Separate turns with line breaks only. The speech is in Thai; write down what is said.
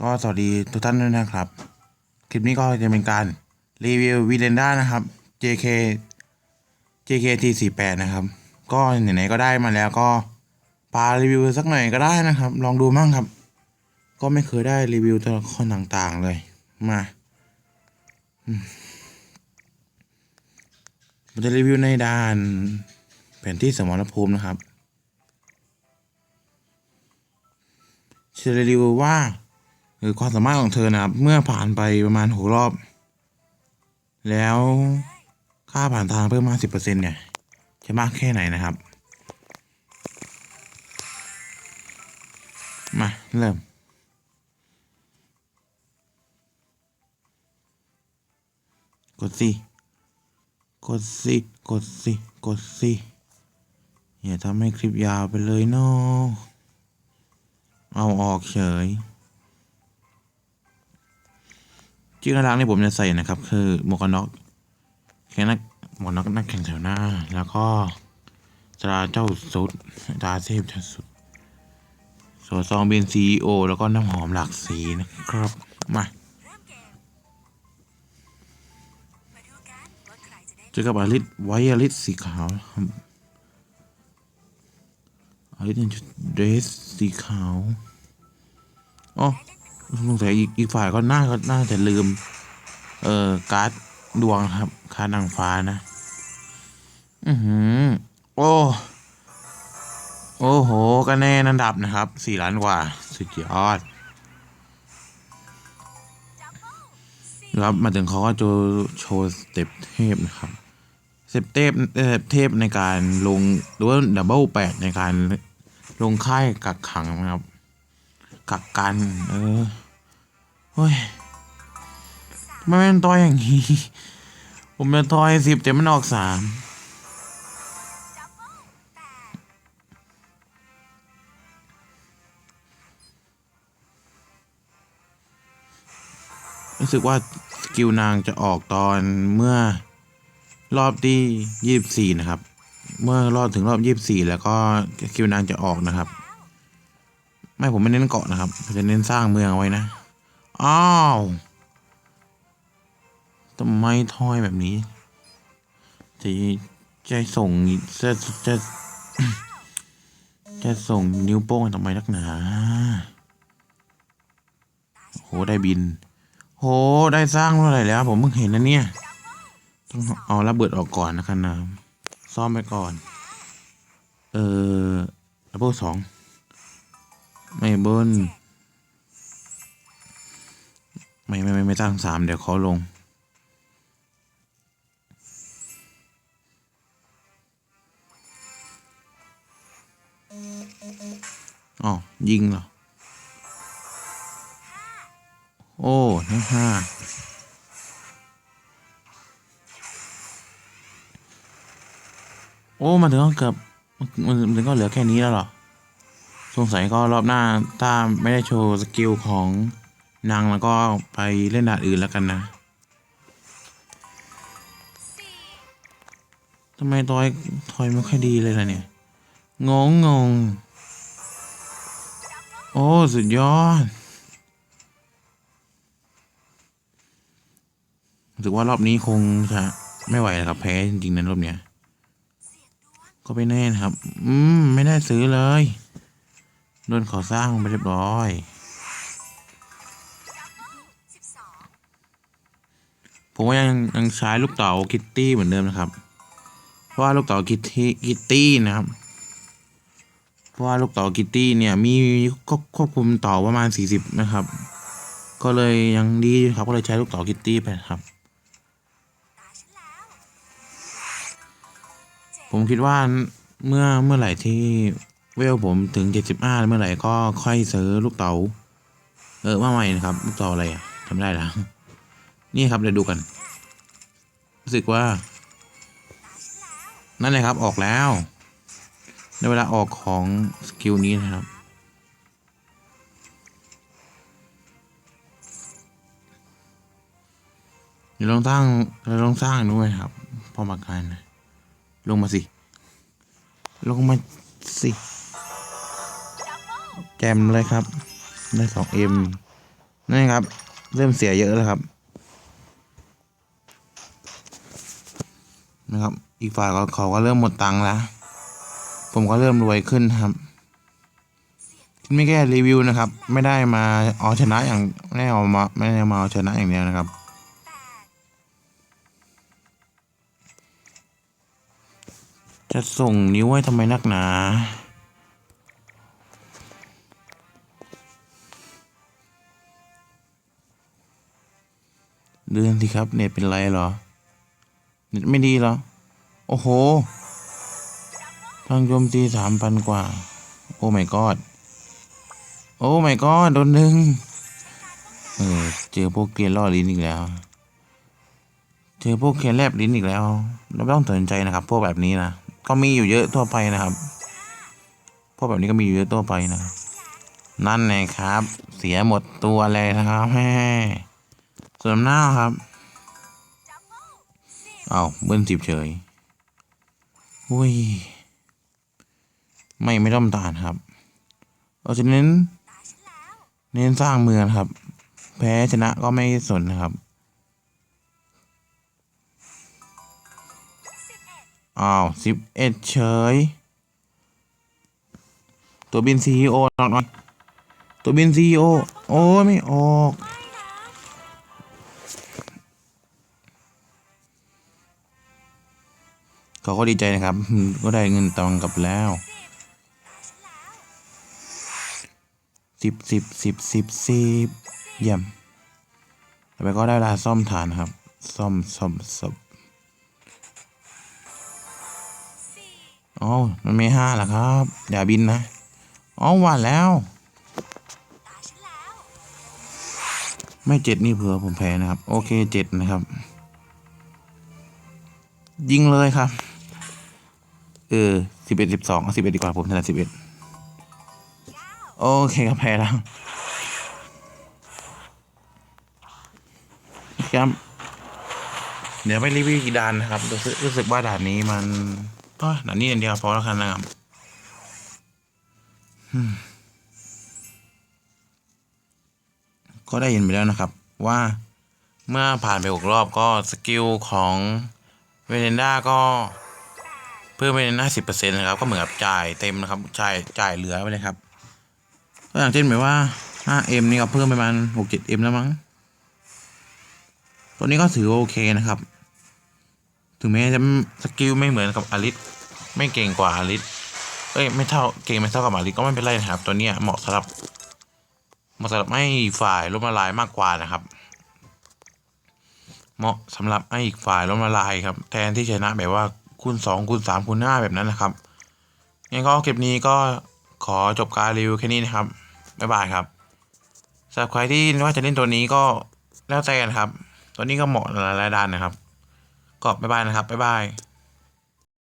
ก็สวัสดีทุกท่านด้วยนะครับ คลิปนี้ก็จะเป็นการรีวิววีเลนด้านะครับ JK JKT 4 8 นะครับ ก็ไหนๆก็ได้มาแล้วก็ปารีวิวสักหน่อยก็ได้นะครับ ลองดูมั่งครับ ก็ไม่เคยได้รีวิวตัวละครต่างๆเลยมาผมจะรีวิวในด้านแผนที่สมรภูมินะครับจะรีวิวว่า คือความสามารถของเธอนะครับ เมื่อผ่านไปประมาณหกรอบ แล้วค่าผ่านทางเพิ่มมาสิบเปอร์เซ็นต์เนี่ย จะมากแค่ไหนนะครับ มา เริ่มกดสิกดสิกดสิกดสิอย่าทำให้คลิปยาวไปเลยเนาะเอาออกเฉย ชื่อน่ารักที่ผมจะใส่นะครับ คือหมวกกันน็อกแค่นักหมวกกันน็อกนักแข่งแถวหน้า แล้วก็ตราเจ้าสุดตราเทพเจ้าสุดส่วนซองเบนซีโอแล้วก็น้ำหอมหลากสีนะครับ มาเจอกับอาริสไวอาริสสีขาวอาริสในชุดเดรสสีขาวอ๋อ สงสัยอีกอีกฝ่ายก็น่าก็น่าจะลืม เอ่อการ์ดดวงครับคานางฟ้านะ อือหือ โอ้โอ้โหก็แน่นันดับนะครับสี่ล้านกว่า สุดยอดครับมาถึงเขาก็จโชว์สเต็ปเทพนะครับสเต็ปเทพเอ่อเทพในการลงหรือว่าดับเบิลแปดในการลงค่ายกักขังนะครับ กักกัน เออเฮ้ยทำไมมันต่อยอย่างนี้ ผมจะต่อยสิบแต่มันออกสามรู้สึกว่าสกิลนางจะออกตอนเมื่อรอบที่ยี่สิบสี่นะครับ เมื่อรอบถึงรอบยี่สิบสี่แล้วก็สกิลนางจะออกนะครับ ไม่ผมไม่เน้นเกาะนะครับผมจะเน้นสร้างเมืองเอาไว้นะ อ้าวทำไมทอยแบบนี้จะจะส่งจะจะจะส่งนิ้วโป้งทำไมนักหนาโหได้บินโหได้สร้างเมื่อไหร่แล้ว ผมเพิ่งเห็นนะเนี่ย ต้องเอาระเบิดออกก่อนนะครับนะซ่อมไปก่อน เออระเบิดสอง ไม่เบิลไม่ไม่ไม่ไม่ตั้งสามเดี๋ยวเขาลง อ๋อ ยิงเหรอ โอ้ทั้งห้าโอ้มาถึงก็เกือบมันมันถึงก็เหลือแค่นี้แล้วเหรอ สงสัยก็รอบหน้าถ้าไม่ได้โชว์สกิลของนางแล้วก็ไปเล่นด่านอื่นแล้วกันนะทำไมทอยทอยไม่ค่อยดีเลยล่ะเนี่ย งงงง โอ้ สุดยอดรู้สึกว่ารอบนี้คงจะไม่ไหวแล้วครับแพ้จริงๆนะรอบเนี้ย ก็ไปแน่นครับ อืม ไม่ได้ซื้อเลย โดนขาสร้างไปเรียบร้อย ผมว่ายังยังใช้ลูกเต๋าคิตตี้เหมือนเดิมนะครับ เพราะว่าลูกเต๋าคิตตี้คิตตี้นะครับ เพราะว่าลูกเต๋าคิตตี้เนี่ยมีควบควบคุมต่อประมาณสี่สิบนะครับ ก็เลยยังดีครับก็เลยใช้ลูกเต๋าคิตตี้ไปครับผมคิดว่าเมื่อเมื่อไหร่ที่ เวลผมถึงเจ็ดสิบห้าเมื่อไหร่ก็ค่อยซื้อลูกเต๋าเออว่าใหม่นะครับลูกเต๋าอะไรอะทำได้แล้วนี่ครับเดี๋ยวดูกัน รู้สึกว่า นั่นเลยครับออกแล้ว ในเวลาออกของสกิลนี้นะครับ เดี๋ยวลองสร้างเราลองสร้างด้วยครับ พอมาการนลงมาสิ ลงมาสิ แจมเลยครับ ได้สองเอ็มนี่ครับ เริ่มเสียเยอะแล้วครับ นะครับ อีกฝ่ายเขาก็เริ่มหมดตังค์แล้ว ผมก็เริ่มรวยขึ้นครับไม่แค่รีวิวนะครับ ไม่ได้มาเอาชนะอย่างไม่ได้เอามาไม่ได้มาเอาชนะอย่างเดียวนะครับ จะส่งนิ้วไว้ทำไมนักหนา เดือนสิครับเน็ตเป็นไรเหรอ เน็ตไม่ดีเหรอ โอ้โหทางโจมตีสามพันกว่า โอ้ my god โอ้ my god โดนหนึ่งเออเจอพวกเกลียนล่อลิ้นอีกแล้ว เจอพวกเกลียนแลบลิ้นอีกแล้วเราต้องสนใจนะครับ พวกแบบนี้นะ ก็มีอยู่เยอะทั่วไปนะครับ พวกแบบนี้ก็มีอยู่เยอะทั่วไปนะ นั่นไงครับ เสียหมดตัวเลยนะครับแม่ ส่วนหน้าครับ เอาเบิ้ลสิบเฉยอุ้ย ไม่ไม่ต้องตานครับ เราจะเน้น เน้นสร้างเมืองครับ แพ้ชนะก็ไม่สนนะครับ อ้าวสิบเอ็ดเฉย ตัวบินซีโอหน่อยตัวบินซีโอโอ้ไม่ออก เขาก็ดีใจนะครับ ก็ได้เงินตองกลับแล้วสิบสิบสิบสิบสิบเยี่ยมต่อไปก็ได้เวลาซ่อมฐานครับ ซ่อมซ่อมซ่อมอ๋อมันไม่ห้าหรอครับอย่าบินนะอ๋อว่าแล้ว ไม่เจ็ดนี่เผื่อผมแพ้นะครับ โอเคเจ็ดนะครับ ยิงเลยครับ ออสิบเอ็ดสิบสองสิบเอ็ดดีกว่าผมถนัดสิบเอ็ดโอเคครับแพ้แล้วครับเดี๋ยวไปรีวิวอีกด่านนะครับ รู้สึกรู้สึกว่าด่านนี้มันก็ด่านนี้อย่างเดียวพอแล้วกันนะครับก็ได้ยินไปแล้วนะครับ ว่าเมื่อผ่านไปหกรอบก็สกิลของเวเนด้าก็ เพิ่มไปในห้าสิบเปอร์เซ็นต์นะครับ ก็เหมือนกับจ่ายเต็มนะครับ จ่ายจ่ายเหลือไปเลยครับก็อย่างเช่นแบบว่า 5M นี่ก็เพิ่มไปประมาณ 6-7M แล้วมั้ง ตัวนี้ก็ถือโอเคนะครับ ถึงแม้จะสกิลไม่เหมือนกับอลิสไม่เก่งกว่าอลิสเอ้ยไม่เท่าเก่งไม่เท่ากับอลิสก็ไม่เป็นไรนะครับ ตัวเนี้ยเหมาะสำหรับเหมาะสำหรับให้ฝ่ายล้มละลายมากกว่านะครับ เหมาะสำหรับให้อีกฝ่ายล้มละลายครับ แทนที่ชนะแบบว่า คูณสองคูณสามคูณห้าแบบนั้นนะครับงั้นก็คลิปนี้ก็ขอจบการรีวิวแค่นี้นะครับ บ๊ายบายครับสำหรับใครที่ว่าจะเล่นตัวนี้ก็แล้วแต่กันครับ ตัวนี้ก็เหมาะหลายๆด้านนะครับ ก็บ๊ายบายนะครับ บ๊ายบาย